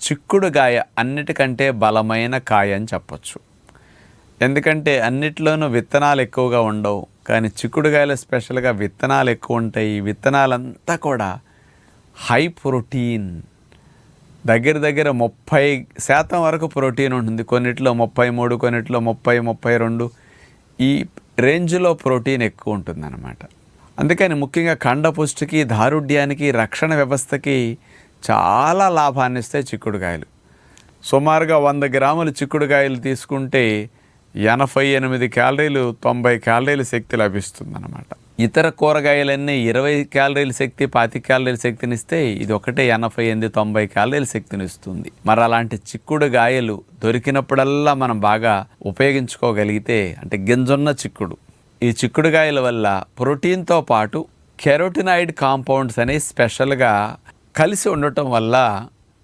చిక్కుడుగాయ అన్నిటికంటే బలమైన కాయ అని చెప్పొచ్చు. ఎందుకంటే అన్నిట్లోనూ విత్తనాలు ఎక్కువగా ఉండవు. కానీ చిక్కుడుగాయలు స్పెషల్గా విత్తనాలు ఎక్కువ ఉంటాయి. ఈ విత్తనాలంతా కూడా హై ప్రోటీన్. దగ్గర దగ్గర ముప్పై శాతం వరకు ప్రోటీన్ ఉంటుంది. కొన్నిట్లో ముప్పై మూడు కొన్నిట్లో ముప్పై ముప్పై రెండు. ఈ రేంజ్లో ప్రోటీన్ ఎక్కువ ఉంటుందన్నమాట. అందుకని ముఖ్యంగా కండపుష్టికి దారుఢ్యానికి రక్షణ వ్యవస్థకి చాలా లాభాన్ని ఇస్తాయి చిక్కుడుకాయలు. సుమారుగా వంద గ్రాములు చిక్కుడుకాయలు తీసుకుంటే ఎనభై ఎనిమిది క్యాలరీలు తొంభై క్యాలరీల శక్తి లభిస్తుందన్నమాట. ఇతర కూరగాయలన్నీ ఇరవై క్యాలరీల శక్తి పాతి క్యాలరీల శక్తిని ఇస్తే ఇది ఒకటే ఎనభై ఎనిమిది తొంభై క్యాలరీల శక్తిని ఇస్తుంది. మరి అలాంటి చిక్కుడుగాయలు దొరికినప్పుడల్లా మనం బాగా ఉపయోగించుకోగలిగితే అంటే గింజున్న చిక్కుడు. ఈ చిక్కుడుగాయల వల్ల ప్రోటీన్తో పాటు కెరోటినాయిడ్ కాంపౌండ్స్ అనేవి స్పెషల్గా కలిసి ఉండటం వల్ల